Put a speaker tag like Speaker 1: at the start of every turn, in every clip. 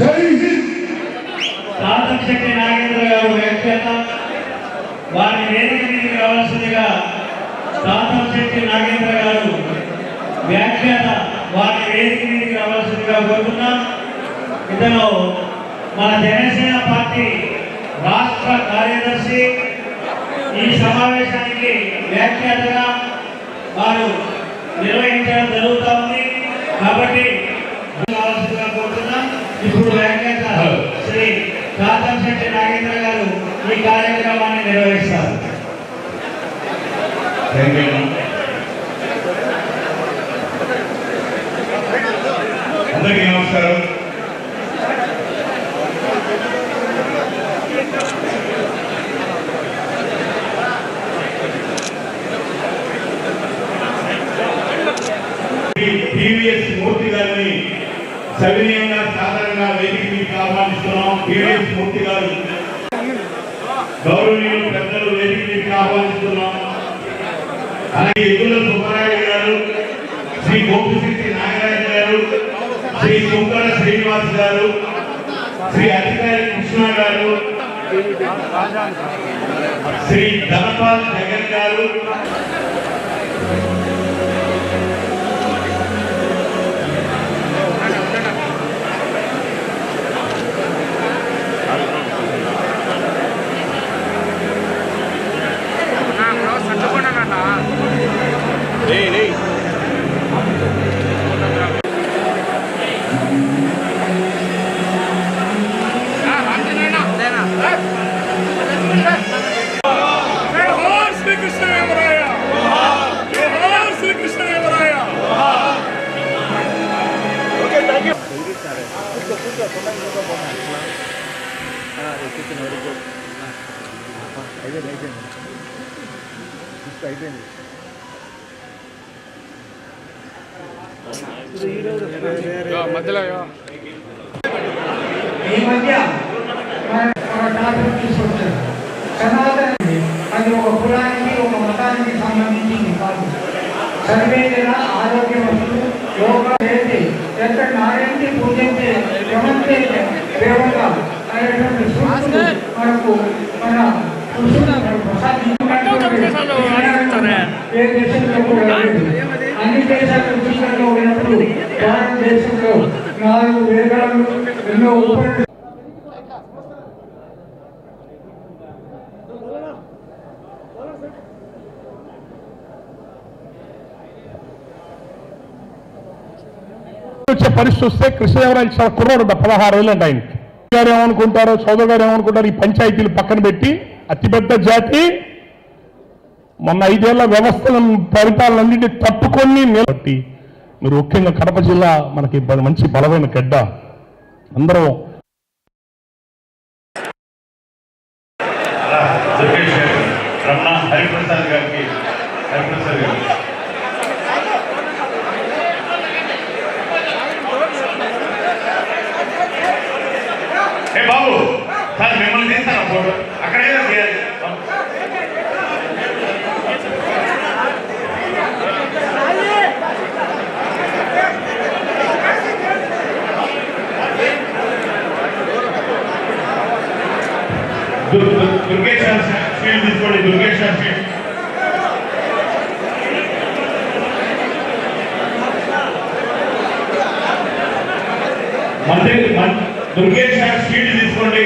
Speaker 1: జై
Speaker 2: శక్తి నాగేంద్ర గారు వ్యక్తిగత. వారి వేదిక మీదకి రావాల్సిందిగా రాధం శక్తి నాగేంద్ర గారు వ్యాఖ్యాత వారి వేదిక మీదకి రావాల్సిందిగా కోరుతున్నాం. ఇతను మన జనసేన పార్టీ రాష్ట్ర కార్యదర్శి. ఈ సమావేశానికి వ్యాఖ్యాతగా వారు నిర్వహించడం జరుగుతూ ఉంది. కాబట్టి కావాల్సిందిగా కోరుతున్నాం ఇప్పుడు వ్యాఖ్యాత శ్రీ రాధం శెట్టి నాగేంద్ర గారు ఈ కార్యక్రమాన్ని నిర్వహిస్తారు.
Speaker 1: అందరికీ నమస్కారం. టీవీఎస్ మూర్తి గారిని సవినీయంగా సాధారణంగా వేదిక మీకు ఆహ్వానిస్తున్నాం. టీవీఎస్ మూర్తి గారు గౌరవనీయులు పెద్దలు వేదిక ఆహ్వానిస్తున్నాం. అలాగే ఎగుల సుబ్బరాయుడు గారు శ్రీ గోపిశెట్టి నాగరాజు గారు శ్రీ కుంకర శ్రీనివాస్ గారు శ్రీ అధికారి కృష్ణ గారు శ్రీ ధనపాల్ జగన్ గారు
Speaker 3: ఈ మధ్య మన- మన టాపిక్ తీసుకొచ్చారు సనాతన అది ఒక కులానికి ఒక మతానికి సంబంధించింది కాదు సర్వేజన ఆరోగ్యవస్తులు యోగ చేతి ఎక్కడ నారాయణి పూజించే యమంతే దేవత అనేటువంటి సూక్తులు మనకు మన ఋషులు మనకు ప్రసాదించినటువంటి ఏ దేశంలో కూడా లేదు. అన్ని దేశాల పుస్తకంలో ఉన్నప్పుడు భారతదేశంలో నాలుగు వేదాలు ఎన్నో
Speaker 4: వచ్చే పరిస్థితి వస్తే కృష్ణదేవరాయలు చాలా కుర్రోడు పదహారు ఏళ్ళు అండి ఆయనకి. గారు ఏమనుకుంటారో సోదరు గారు ఏమనుకుంటారు ఈ పంచాయతీలు పక్కన పెట్టి అతిపెద్ద జాతి. మొన్న ఐదేళ్ళ వ్యవస్థలను పరిపాలనన్నింటినీ తట్టుకొని నిలబట్టి మీరు ముఖ్యంగా కడప జిల్లా మనకి మంచి బలమైన గడ్డ. అందరూ
Speaker 1: రమణ హరిప్రసాద్ గారికి హరిప్రసాద్ గారు దుర్గేశ్వర ఫీల్డ్ తీసుకోండి దుర్గేశ్వర ఫీల్డ్ మంత్రి దుర్గేశ్వర ఫీల్డ్ తీసుకోండి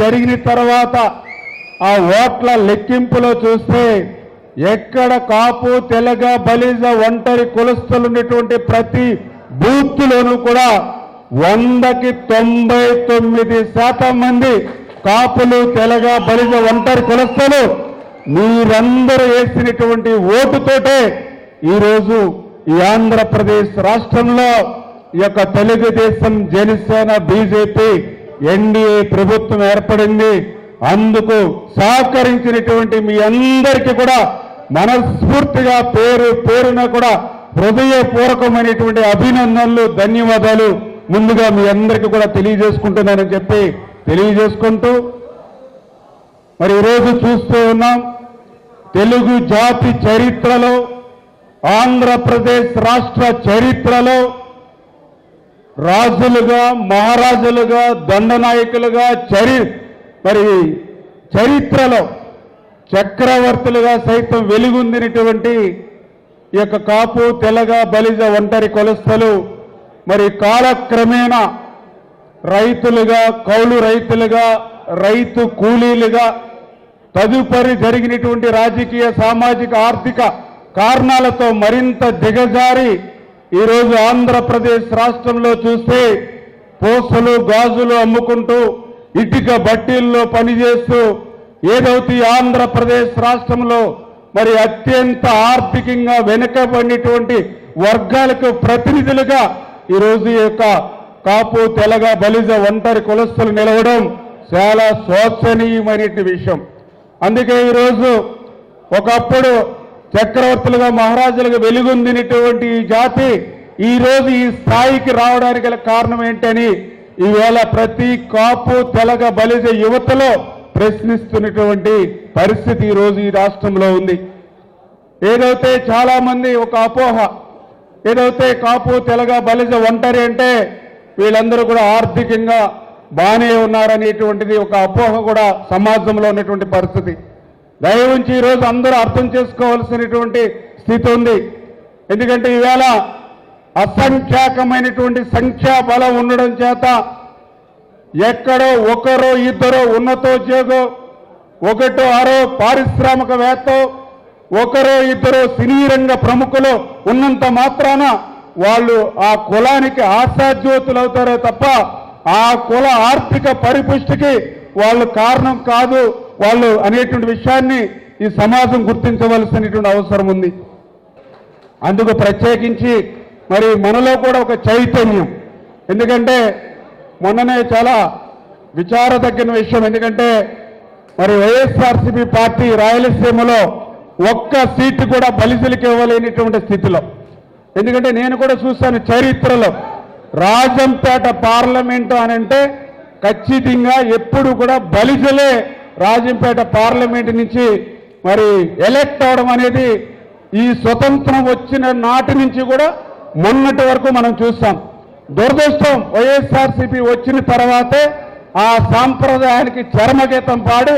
Speaker 5: జరిగిన తర్వాత ఆ ఓట్ల లెక్కింపులో చూస్తే ఎక్కడ కాపు తెలగ బలిజ ఒంటరి కులస్తులు ఉన్నటువంటి ప్రతి బూత్లోనూ కూడా వందకి తొంభై తొమ్మిది శాతం మంది కాపులు తెలగ బలిజ ఒంటరి కులస్తులు మీరందరూ వేసినటువంటి ఓటుతోటే ఈరోజు ఈ ఆంధ్రప్రదేశ్ రాష్ట్రంలో ఈ యొక్క తెలుగుదేశం జనసేన బీజేపీ ఎన్డీఏ ప్రభుత్వం ఏర్పడింది. అందుకు సహకరించినటువంటి మీ అందరికీ కూడా మనస్ఫూర్తిగా పేరు పేరున కూడా హృదయపూర్వకమైనటువంటి అభినందనలు ధన్యవాదాలు. ముందుగా మీ అందరికీ కూడా తెలియజేసుకుంటున్నానని చెప్పి తెలియజేసుకుంటూ మరి ఈరోజు చూస్తూ ఉన్నాం. తెలుగు జాతి చరిత్రలో ఆంధ్రప్రదేశ్ రాష్ట్ర చరిత్రలో రాజులుగా మహారాజులుగా దండనాయకులుగా చరి మరి చరిత్రలో చక్రవర్తులుగా సైతం వెలుగొందినటువంటి ఈ యొక్క కాపు తెలగ బలిజ ఒంటరి కొలస్తలు మరి కాలక్రమేణా రైతులుగా కౌలు రైతులుగా రైతు కూలీలుగా తదుపరి జరిగినటువంటి రాజకీయ సామాజిక ఆర్థిక కారణాలతో మరింత దిగజారి ఈరోజు ఆంధ్రప్రదేశ్ రాష్ట్రంలో చూస్తే పూసలు గాజులు అమ్ముకుంటూ ఇటుక బట్టీల్లో పనిచేస్తూ ఏదైతే ఆంధ్రప్రదేశ్ రాష్ట్రంలో మరి అత్యంత ఆర్థికంగా వెనుకబడినటువంటి వర్గాలకు ప్రతినిధులుగా ఈరోజు ఈ యొక్క కాపు తెలగ బలిజ ఒంటరి కులస్తులు నిలవడం చాలా శోచనీయమైనటువంటి విషయం. అందుకే ఈరోజు ఒకప్పుడు చక్రవర్తులుగా మహారాజులుగా వెలుగొందినటువంటి ఈ జాతి ఈ రోజు ఈ స్థాయికి రావడానికి గల కారణం ఏంటని ఈవేళ ప్రతి కాపు తెలగ బలిజ యువతలో ప్రశ్నిస్తున్నటువంటి పరిస్థితి ఈ రోజు ఈ రాష్ట్రంలో ఉంది. ఏదైతే చాలా మంది ఒక అపోహ ఏదైతే కాపు తెలగ బలిజ ఒంటరి అంటే వీళ్ళందరూ కూడా ఆర్థికంగా బాగానే ఉన్నారనేటువంటిది ఒక అపోహ కూడా సమాజంలో ఉన్నటువంటి పరిస్థితి. దయవుంచి ఈరోజు అందరూ అర్థం చేసుకోవాల్సినటువంటి స్థితి ఉంది. ఎందుకంటే ఈవేళ అసంఖ్యాకమైనటువంటి సంఖ్యాబలం ఉండడం చేత ఎక్కడో ఒకరో ఇద్దరో ఉన్నతోద్యోగం ఒకటో ఆరో పారిశ్రామికవేత్త ఒకరో ఇద్దరు సినీ రంగ ప్రముఖులు ఉన్నంత మాత్రాన వాళ్ళు ఆ కులానికి ఆశాజ్యోతులు అవుతారే తప్ప ఆ కుల ఆర్థిక పరిపుష్టికి వాళ్ళు కారణం కాదు. వాళ్ళు అనేటువంటి విషయాన్ని ఈ సమాజం గుర్తించవలసినటువంటి అవసరం ఉంది. అందుకు ప్రత్యేకించి మరి మనలో కూడా ఒక చైతన్యం. ఎందుకంటే మొన్ననే చాలా విచారదగిన విషయం. ఎందుకంటే మరి వైఎస్ఆర్సీపీ పార్టీ రాయలసీమలో ఒక్క సీటు కూడా బలిజలకి ఇవ్వలేనిటువంటి స్థితిలో. ఎందుకంటే నేను కూడా చూశాను చరిత్రలో రాజంపేట పార్లమెంటు అని అంటే ఖచ్చితంగా ఎప్పుడు కూడా బలిసలే రాజంపేట పార్లమెంటు నుంచి మరి ఎలక్ట్ అవడం అనేది ఈ స్వతంత్రం వచ్చిన నాటి నుంచి కూడా మొన్నటి వరకు మనం చూస్తాం. దురదృష్టం వైఎస్ఆర్సీపీ వచ్చిన తర్వాతే ఆ సాంప్రదాయానికి చరమగీతం పాడి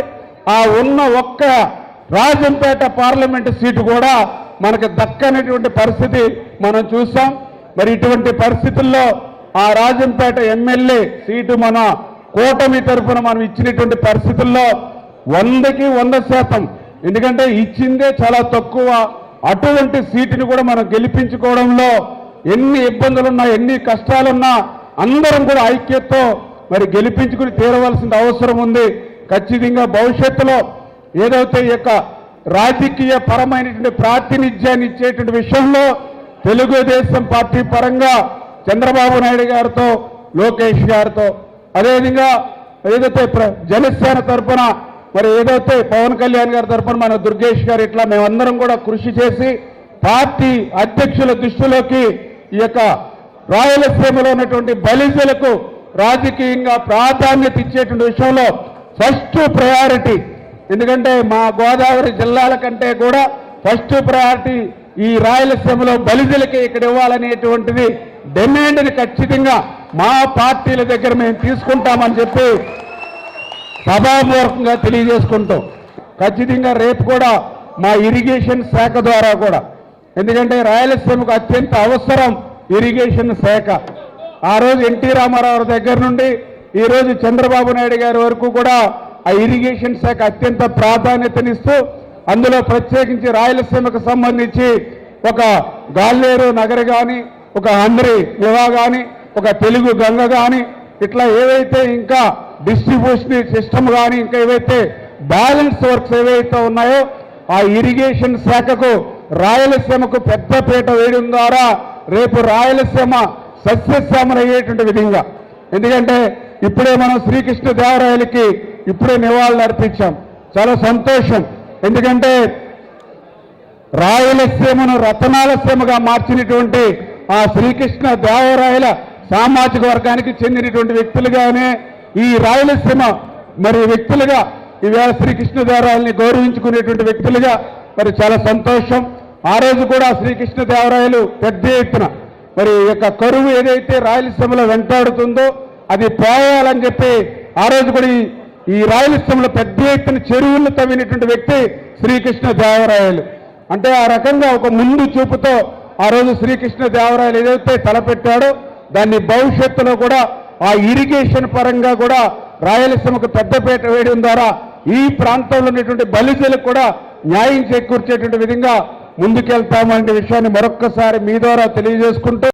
Speaker 5: ఆ ఉన్న ఒక్క రాజంపేట పార్లమెంటు సీటు కూడా మనకు దక్కనటువంటి పరిస్థితి మనం చూస్తాం. మరి ఇటువంటి పరిస్థితుల్లో ఆ రాజంపేట ఎమ్మెల్యే సీటు మన కూటమి తరఫున మనం ఇచ్చినటువంటి పరిస్థితుల్లో వందకి వంద శాతం. ఎందుకంటే ఇచ్చిందే చాలా తక్కువ. అటువంటి సీటుని కూడా మనం గెలిపించుకోవడంలో ఎన్ని ఇబ్బందులున్నా ఎన్ని కష్టాలున్నా అందరం కూడా ఐక్యతతో మరి గెలిపించుకుని తీరవలసిన అవసరం ఉంది. ఖచ్చితంగా భవిష్యత్తులో ఏదైతే ఈ యొక్క రాజకీయ పరమైనటువంటి ప్రాతినిధ్యాన్ని ఇచ్చేటువంటి విషయంలో తెలుగుదేశం పార్టీ పరంగా చంద్రబాబు నాయుడు గారితో లోకేష్ గారితో అదేవిధంగా ఏదైతే ప్ర- జనసేన తరఫున మరి ఏదైతే పవన్ కళ్యాణ్ గారి తరఫున మన దుర్గేష్ గారు ఇట్లా మేమందరం కూడా కృషి చేసి పార్టీ అధ్యక్షుల దృష్టిలోకి ఈ యొక్క రాయలసీమలో ఉన్నటువంటి బలిజలకు రాజకీయంగా ప్రాధాన్యత ఇచ్చేటువంటి విషయంలో ఫస్ట్ ప్రయారిటీ. ఎందుకంటే మా గోదావరి జిల్లాల కంటే కూడా ఫస్ట్ ప్రయారిటీ ఈ రాయలసీమలో బలిజలకి ఇక్కడ ఇవ్వాలనేటువంటిది డిమాండ్ని ఖచ్చితంగా మా పార్టీల దగ్గర మేము తీసుకుంటామని చెప్పి సభాపూర్వకంగా తెలియజేసుకుంటాం ఖచ్చితంగా రేపు కూడా మా ఇరిగేషన్ శాఖ ద్వారా కూడా ఎందుకంటే రాయలసీమకు అత్యంత అవసరం ఇరిగేషన్ శాఖ. ఆ రోజు ఎన్టీ రామారావు దగ్గర నుండి ఈరోజు చంద్రబాబు నాయుడు గారి వరకు కూడా ఆ ఇరిగేషన్ శాఖ అత్యంత ప్రాధాన్యతనిస్తూ అందులో ప్రత్యేకించి రాయలసీమకు సంబంధించి ఒక గాల్లేరు నగర్ కానీ ఒక హంద్రి యువ కానీ ఒక తెలుగు గంగ కానీ ఇట్లా ఏవైతే ఇంకా డిస్ట్రిబ్యూషన్ సిస్టమ్ కానీ ఇంకా ఏవైతే బ్యాలెన్స్ వర్క్స్ ఏవైతే ఉన్నాయో ఆ ఇరిగేషన్ శాఖకు రాయలసీమకు పెద్దపీట వేయడం ద్వారా రేపు రాయలసీమ సస్యశ్యామలు అయ్యేటువంటి విధంగా. ఎందుకంటే ఇప్పుడే మనం శ్రీకృష్ణ దేవరాయలకి ఇప్పుడే నివాళులు అర్పించాం. చాలా సంతోషం. ఎందుకంటే రాయలసీమను రతనాలసీమగా మార్చినటువంటి ఆ శ్రీకృష్ణ దేవరాయల సామాజిక వర్గానికి చెందినటువంటి వ్యక్తులుగానే ఈ రాయలసీమ మరి వ్యక్తులుగా ఈవేళ శ్రీకృష్ణ దేవరాయల్ని గౌరవించుకునేటువంటి వ్యక్తులుగా మరి చాలా సంతోషం. ఆ రోజు కూడా శ్రీకృష్ణదేవరాయలు పెద్ద ఎత్తున మరి యొక్క కరువు ఏదైతే రాయలసీమలో వెంటాడుతుందో అది పోవాలని చెప్పి ఆ రోజు కూడా ఈ- రాయలసీమలో పెద్ద ఎత్తున చెరువులు తవ్వినటువంటి వ్యక్తి శ్రీకృష్ణదేవరాయలు. అంటే ఆ రకంగా ఒక ముందు చూపుతో ఆ రోజు శ్రీకృష్ణదేవరాయలు ఏదైతే తలపెట్టాడో దాన్ని భవిష్యత్తులో కూడా ఆ ఇరిగేషన్ పరంగా కూడా రాయలసీమకు పెద్దపేట వేయడం ద్వారా ఈ ప్రాంతంలో ఉన్నటువంటి బలిజలకు కూడా న్యాయం చేకూర్చేటువంటి విధంగా ముందుకెళ్తామనే విషయాన్ని మరొక్కసారి మీ ద్వారా తెలియజేసుకుంటూ